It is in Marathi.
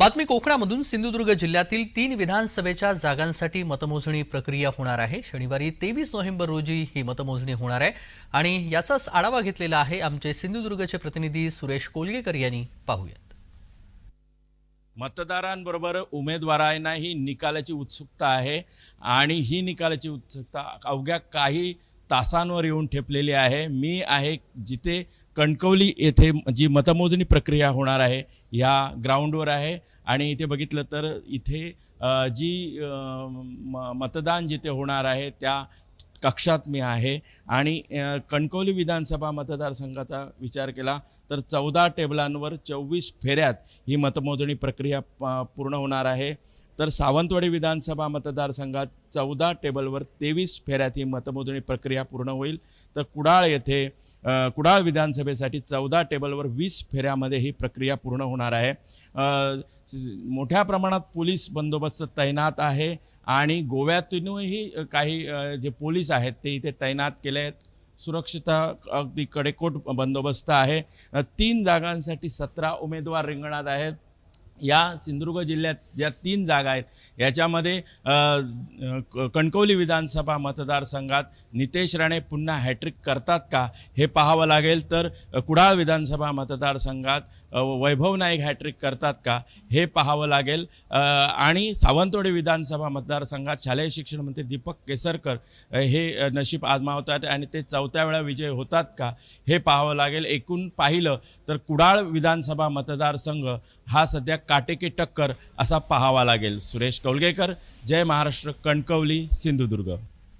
बातमी कोकणामधून सिंधुदुर्ग जिल्ह्यातील तीन विधानसभेच्या जागांसाठी मतमोजणी प्रक्रिया होणार आहे. शनिवारी तेवीस नोव्हेंबर रोजी ही मतमोजणी होणार आहे आणि याचाच आढावा घेतलेला आहे आमचे सिंधुदुर्गचे प्रतिनिधी सुरेश कोलगेकर यांनी. पाहूयात. मतदारांबरोबर उमेदवारांनाही निकालाची उत्सुकता आहे आणि ही निकालाची उत्सुकता अवघ्या काही तासांवर येऊन ठेपलेली आहे. मी आहे जिथे कणकवली येथे जी मतमोजणी प्रक्रिया होणार आहे ह्या ग्राउंडवर आहे. आणि इथे बघितलं तर इथे जी म- मतदान जिथे होणार आहे त्या कक्षात मी आहे. आणि कणकवली विधानसभा मतदारसंघाचा विचार केला तर चौदा टेबलांवर चोवीस फेऱ्यात ही मतमोजणी प्रक्रिया प- पूर्ण होणार आहे. तर सावंतवाडी विधानसभा मतदारसंघात चौदा टेबलवर तेवीस फेऱ्यात ही मतमोजणी प्रक्रिया पूर्ण होईल. तर कुडाळ येथे कुडाळ विधानसभेसाठी चौदा टेबलवर वीस फेऱ्यामध्ये ही प्रक्रिया पूर्ण होणार आहे. मोठ्या प्रमाणात पोलीस बंदोबस्त तैनात आहे आणि गोव्यातूनही काही जे पोलीस आहेत ते इथे तैनात केले आहेत. सुरक्षिता अगदी कडेकोट बंदोबस्त आहे. तीन जागांसाठी सतरा उमेदवार रिंगणात आहेत. या सिंधुदुर्ग जिल्ह्यात ज्या तीन जागा आहेत याच्यामध्ये क- कणकवली विधानसभा मतदारसंघात नितेश राणे पुन्हा हॅट्रिक करतात का हे पाहावं लागेल. तर कुडाळ विधानसभा मतदारसंघात वैभव नाईक हॅट्रिक करतात का हे पाहावं लागेल. आणि सावंतवाडी विधानसभा मतदारसंघात शालेय शिक्षण मंत्री दीपक केसरकर हे नशीब आजमावतात आणि ते चौथ्या वेळा विजय होतात का हे पाहावं लागेल. एकूण पाहिलं तर कुडाळ विधानसभा मतदारसंघ हा सध्या काटेकी टक्कर असा पाहावा लागेल. सुरेश कौलगेकर जय महाराष्ट्र कणकवली सिंधुदुर्ग.